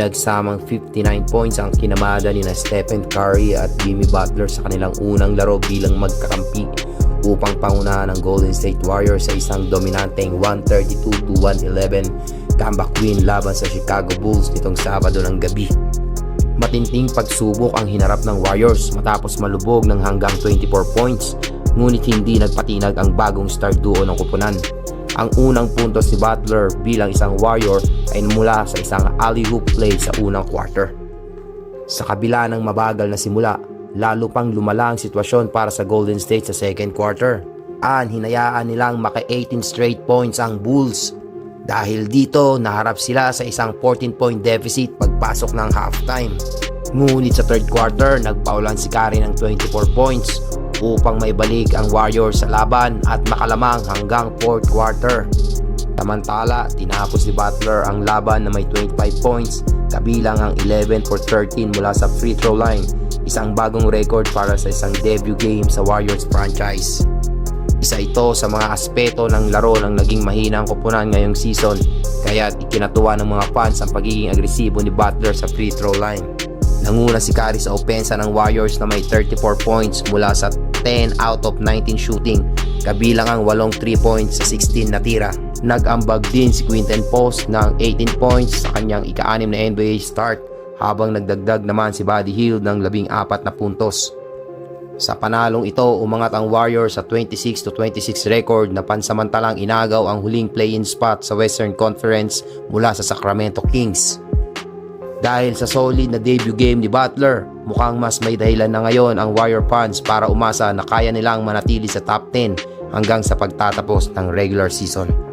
Nagsamang 59 points ang kinamada ni na Stephen Curry at Jimmy Butler sa kanilang unang laro bilang magkakampi upang pangunahan ng Golden State Warriors sa isang dominanteng 132-111 comeback win laban sa Chicago Bulls nitong Sabado ng gabi. Matinting pagsubok ang hinarap ng Warriors matapos malubog ng hanggang 24 points ngunit hindi nagpatinag ang bagong star duo ng kupunan. Ang unang puntos ni Butler bilang isang Warrior ay mula sa isang alley-hoop play sa unang quarter. Sa kabila ng mabagal na simula, lalo pang lumala ang sitwasyon para sa Golden State sa second quarter. An hinayaan nilang maka 18 straight points ang Bulls. Dahil dito, naharap sila sa isang 14 point deficit pagpasok ng halftime. Ngunit sa third quarter, nagpaulan si Curry ng 24 points upang may balik ang Warriors sa laban at makalamang hanggang fourth quarter. Samantala, tinapos ni Butler ang laban na may 25 points kabilang ang 11 for 13 mula sa free throw line, isang bagong record para sa isang debut game sa Warriors franchise. Isa ito sa mga aspeto ng laro ng naging mahina ang kupunan ngayong season kaya ikinatuwa ng mga fans ang pagiging agresibo ni Butler sa free throw line. Nanguna si Curry sa opensa ng Warriors na may 34 points mula sa 10 out of 19 shooting kabilang ang 8 3 points sa 16 na tira. Nag-ambag din si Quinten Post ng 18 points sa kanyang ika-anim na NBA start habang nagdagdag naman si Buddy Hield ng 14 na puntos. Sa panalong ito, umangat ang Warriors sa 26 to 26 record na pansamantalang inagaw ang huling play-in spot sa Western Conference mula sa Sacramento Kings. Dahil sa solid na debut game ni Butler, mukhang mas may dahilan na ngayon ang Warrior fans para umasa na kaya nilang manatili sa top 10 hanggang sa pagtatapos ng regular season.